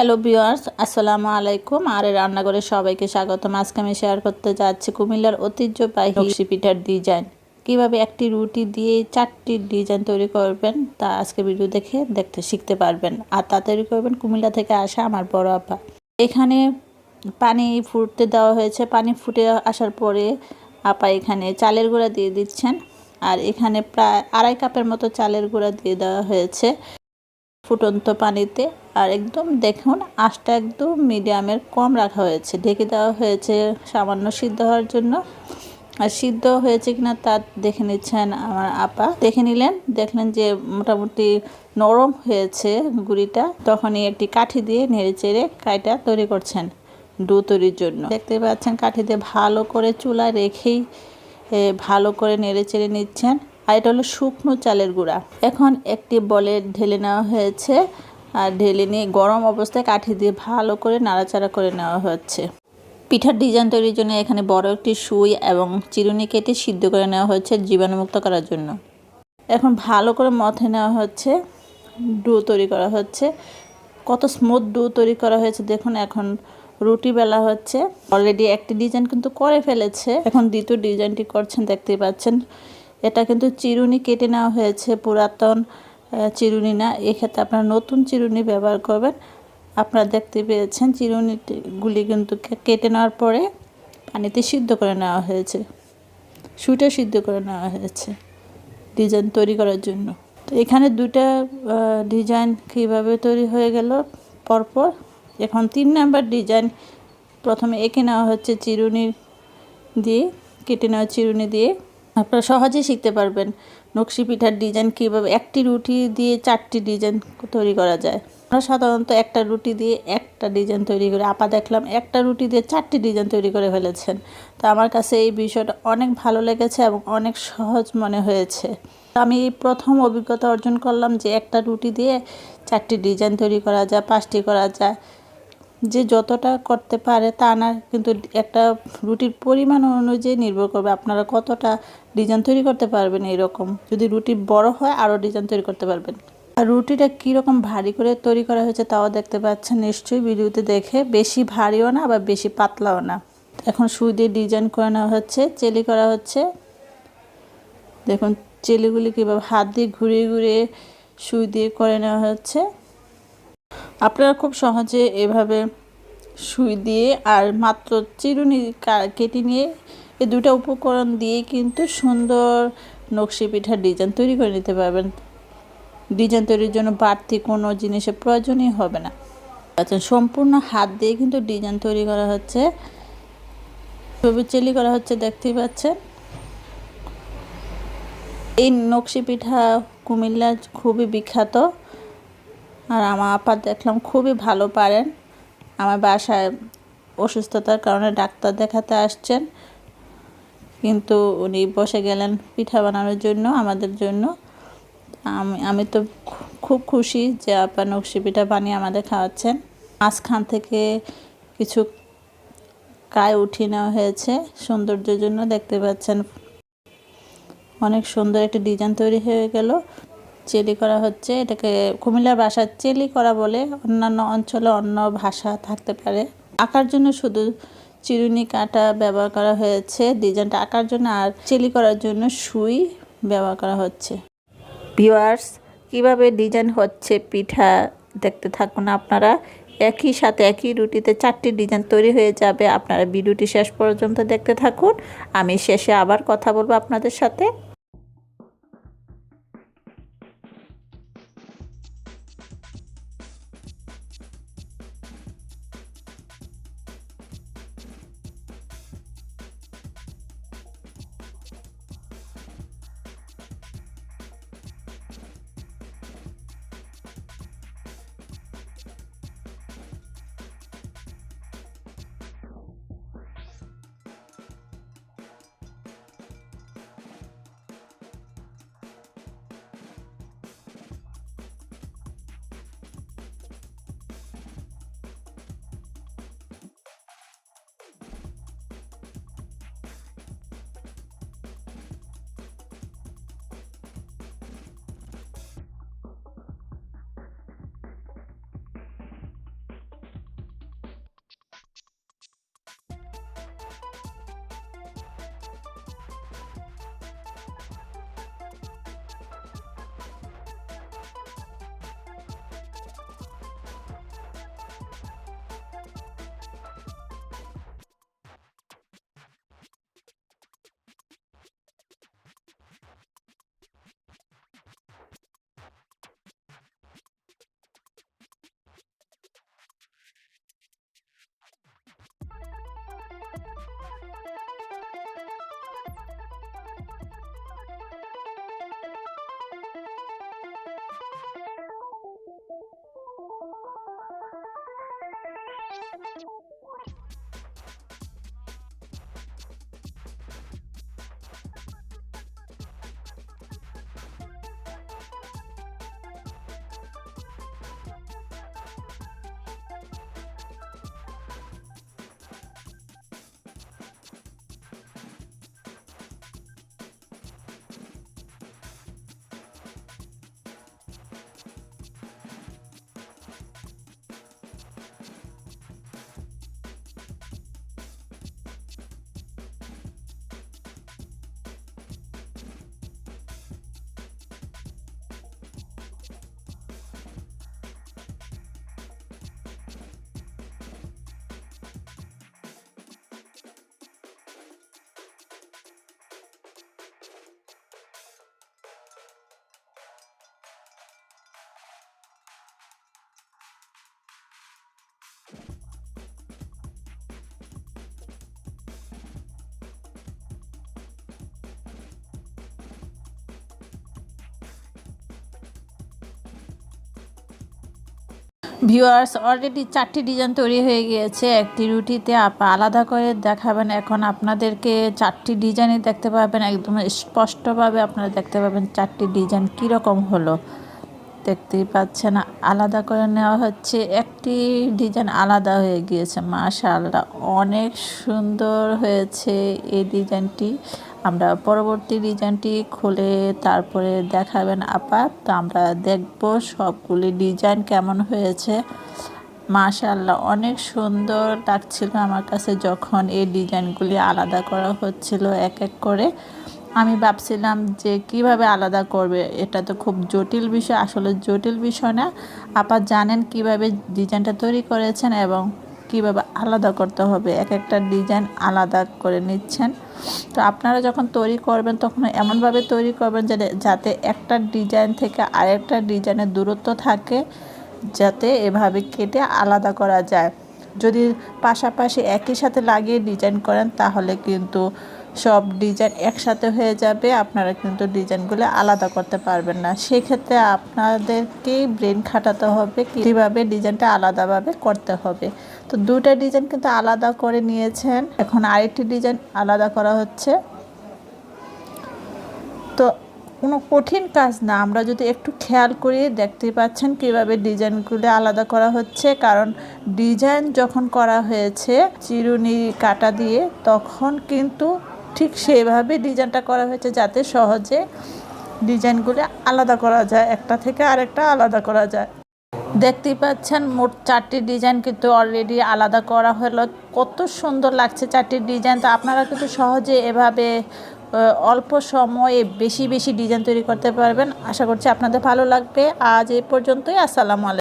Hello viewers আসসালামু আলাইকুম আর রান্নাঘরে সবাইকে স্বাগতম। আজকে আমি শেয়ার করতে যাচ্ছি কুমিল্লার ঐতিহ্যবাহী নকশি পিঠার ডিজাইন কীভাবে একটি রুটি দিয়ে চারটি ডিজাইন তৈরি করবেন, তা আজকে ভিডিও দেখে দেখতে শিখতে পারবেন। আর তা তৈরি করবেন কুমিল্লা থেকে আসা আমার বড় আপা। এখানে পানি ফুটতে দেওয়া হয়েছে। পানি ফুটে আসার পরে আপা এখানে চালের গুঁড়া দিয়ে দিচ্ছেন। আর এখানে প্রায় আড়াই কাপের মতো চালের গুঁড়া দিয়ে দেওয়া হয়েছে। ফুটন্ত পানিতে আর একদম দেখুন আঁচটা একদম মিডিয়ামের কম রাখা হয়েছে। ঢেকে দেওয়া হয়েছে সামান্য সিদ্ধ হওয়ার জন্য। আর সিদ্ধ হয়েছে কিনা তা দেখে নিচ্ছেন আমার আপা। দেখে নিলেন, দেখলেন যে মোটামুটি নরম হয়েছে গুড়িটা। তখনই একটি কাঠি দিয়ে নেড়ে চেড়ে কাইটা তৈরি করছেন ডো তৈরির জন্য। দেখতে পাচ্ছেন কাঠিতে ভালো করে চুলা রেখেই ভালো করে নেড়ে চেড়ে নিচ্ছেন। আর এটা হলো শুকনো চালের গুঁড়া। এখন একটি বলে ঢেলে নেওয়া হয়েছে। আর ঢেলে নিয়ে গরম অবস্থায় কাঠি দিয়ে ভালো করে নাড়াচাড়া করে নেওয়া হচ্ছে। পিঠার ডিজাইন তৈরির জন্য এখানে বড় একটি সুই এবং চিরুনি কেটে সিদ্ধ করে নেওয়া হচ্ছে জীবাণুমুক্ত করার জন্য। এখন ভালো করে মথে নেওয়া হচ্ছে। ডো তৈরি করা হচ্ছে। কত স্মুথ ডো তৈরি করা হয়েছে দেখুন, এখন রুটি বেলা হচ্ছে। অলরেডি একটি ডিজাইন কিন্তু করে ফেলেছে। এখন দ্বিতীয় ডিজাইনটি করছেন দেখতে পাচ্ছেন। এটা কিন্তু চিরুনি কেটে নেওয়া হয়েছে, পুরাতন চিরুনি না। এক্ষেত্রে আপনারা নতুন চিরুনি ব্যবহার করবেন। আপনারা দেখতে পেয়েছেন চিরুনিগুলি কিন্তু কেটে নেওয়ার পরে পানিতে সিদ্ধ করে নেওয়া হয়েছে। সুইটা সিদ্ধ করে নেওয়া হয়েছে ডিজাইন তৈরি করার জন্য। তো এখানে দুটা ডিজাইন কীভাবে তৈরি হয়ে গেল পরপর। এখন তিন নাম্বার ডিজাইন, প্রথমে এঁকে নেওয়া হচ্ছে চিরুনি দিয়ে, কেটে নেওয়া চিরুনি দিয়ে। আপনারা সহজেই শিখতে পারবেন নকশি পিঠার ডিজাইন কীভাবে, একটি রুটি দিয়ে চারটি ডিজাইন তৈরি করা যায়। আমরা সাধারণত একটা রুটি দিয়ে একটা ডিজাইন তৈরি করে, আপা দেখলাম একটা রুটি দিয়ে চারটি ডিজাইন তৈরি করে ফেলেছেন। তো আমার কাছে এই বিষয়টা অনেক ভালো লেগেছে এবং অনেক সহজ মনে হয়েছে। আমি এই প্রথম অভিজ্ঞতা অর্জন করলাম যে একটা রুটি দিয়ে চারটি ডিজাইন তৈরি করা যায়, পাঁচটি করা যায়। যে যতটা করতে পারে তা না, কিন্তু একটা রুটির পরিমাণ অনুযায়ী নির্ভর করবে আপনারা কতটা ডিজাইন তৈরি করতে পারবেন এরকম। যদি রুটি বড় হয়, আরও ডিজাইন তৈরি করতে পারবেন। আর রুটিটা কীরকম ভারী করে তৈরি করা হয়েছে তাও দেখতে পাচ্ছেন নিশ্চয়ই ভিডিওতে দেখে। বেশি ভারীও না, আবার বেশি পাতলাও না। এখন সুই দিয়ে ডিজাইন করে নেওয়া হচ্ছে, চেলি করা হচ্ছে। দেখুন, চেলিগুলি কীভাবে হাত দিয়ে ঘুরিয়ে ঘুরিয়ে সুই দিয়ে করে নেওয়া হচ্ছে। আপনারা খুব সহজে এভাবে সুই দিয়ে আর মাত্র চিরুনি কেটে নিয়ে এই দুটা উপকরণ দিয়ে কিন্তু সুন্দর নকশি পিঠার ডিজাইন তৈরি করে নিতে পারবেন। ডিজাইন তৈরির জন্য বাড়তি কোনো জিনিসের প্রয়োজনই হবে না। আচ্ছা সম্পূর্ণ হাত দিয়ে কিন্তু ডিজাইন তৈরি করা হচ্ছে। ছবি চেলি করা হচ্ছে, দেখতেই পাচ্ছেন। এই নকশি পিঠা কুমিল্লা খুবই বিখ্যাত। আর আমার আপা দেখলাম খুবই ভালো পারেন। আমার বাসায় অসুস্থতার কারণে ডাক্তার দেখাতে আসছেন। কিন্তু উনি বসে গেলেন পিঠা বানানোর জন্য, আমাদের জন্য। আমি আমি তো খুব খুশি যে আপা নকশি পিঠা বানিয়ে আমাদের খাওয়াচ্ছেন। মাঝখান থেকে কিছু কায় উঠিয়ে নেওয়া হয়েছে, সৌন্দর্যের জন্য দেখতে পাচ্ছেন। অনেক সুন্দর একটা ডিজাইন তৈরি হয়ে গেল। চেলি করা হচ্ছে। এটাকে কুমিল্লার ভাষায় চেলি করা বলে। অন্যান্য অঞ্চলে অন্য ভাষা থাকতে পারে। আঁকার জন্য শুধু চিরুনি কাটা ব্যবহার করা হয়েছে। ডিজাইনটা আঁকার জন্য আর চেলি করার জন্য সুই ব্যবহার করা হচ্ছে। ভিওয়ার্স কীভাবে ডিজাইন হচ্ছে পিঠা দেখতে থাকুন আপনারা। একই সাথে একই রুটিতে চারটি ডিজাইন তৈরি হয়ে যাবে। আপনারা ভিডিওটি শেষ পর্যন্ত দেখতে থাকুন। আমি শেষে আবার কথা বলব আপনাদের সাথে। ভিউয়ার্স অলরেডি চারটি ডিজাইন তৈরি হয়ে গিয়েছে। একটি রুটিতে আলাদা করে দেখাবেন। এখন আপনাদেরকে চারটি ডিজাইনই দেখতে পাবেন। একদম স্পষ্টভাবে আপনারা দেখতে পাবেন চারটি ডিজাইন কীরকম হলো। দেখতেই পাচ্ছেন, আলাদা করে নেওয়া হচ্ছে। একটি ডিজাইন আলাদা হয়ে গিয়েছে, মাশাআল্লাহ। অনেক সুন্দর হয়েছে এই ডিজাইনটি আমরা পরবর্তী ডিজাইনটি খুলে তারপরে দেখাবেন, আপা। তো আমরা দেখব সবগুলি ডিজাইন কেমন হয়েছে। মাশাআল্লাহ, অনেক সুন্দর লাগছিল আমার কাছে যখন এই ডিজাইনগুলি আলাদা করা হচ্ছিল এক এক করে। আমি ভাবছিলাম যে কীভাবে আলাদা করবে, এটা তো খুব জটিল বিষয়। আসলে জটিল বিষয় না। আপা জানেন কীভাবে ডিজাইনটা তৈরি করেছেন এবং কীভাবে আলাদা করতে হবে? এক একটা ডিজাইন আলাদা করে নিচ্ছেন। তো আপনারা যখন তৈরি করবেন, তখন এমনভাবে তৈরি করবেন যে যাতে একটা ডিজাইন থেকে আরেকটা ডিজাইনের দূরত্ব থাকে, যাতে এভাবে কেটে আলাদা করা যায়। যদি পাশাপাশি একই সাথে লাগিয়ে ডিজাইন করেন, তাহলে কিন্তু সব ডিজাইন একসাথে হয়ে যাবে, আপনারা কিন্তু ডিজাইনগুলো আলাদা করতে পারবেন না। সেক্ষেত্রে আপনাদেরকেই ব্রেন খাটাতে হবে কীভাবে ডিজাইনটা আলাদাভাবে করতে হবে। তো দুটা ডিজাইন কিন্তু আলাদা করে নিয়েছেন। এখন আরেকটি ডিজাইন আলাদা করা হচ্ছে। তো কোনো কঠিন কাজ না, আমরা যদি একটু খেয়াল করি দেখতেই পাচ্ছেন কীভাবে ডিজাইনগুলো আলাদা করা হচ্ছে। কারণ ডিজাইন যখন করা হয়েছে, চিরুনি কাটা দিয়ে, তখন কিন্তু ঠিক সেইভাবে ডিজাইনটা করা হয়েছে যাতে সহজে ডিজাইনগুলো আলাদা করা যায়, একটা থেকে আরেকটা আলাদা করা যায়। দেখতেই পাচ্ছেন, মোট চারটি ডিজাইন কিন্তু অলরেডি আলাদা করা হলো। কত সুন্দর লাগছে চারটি ডিজাইন। তো আপনারা কিন্তু সহজে এভাবে অল্প সময়ে বেশি বেশি ডিজাইন তৈরি করতে পারবেন। আশা করছি আপনাদের ভালো লাগবে। আজ এই পর্যন্তই। আসসালামু আলাইকুম।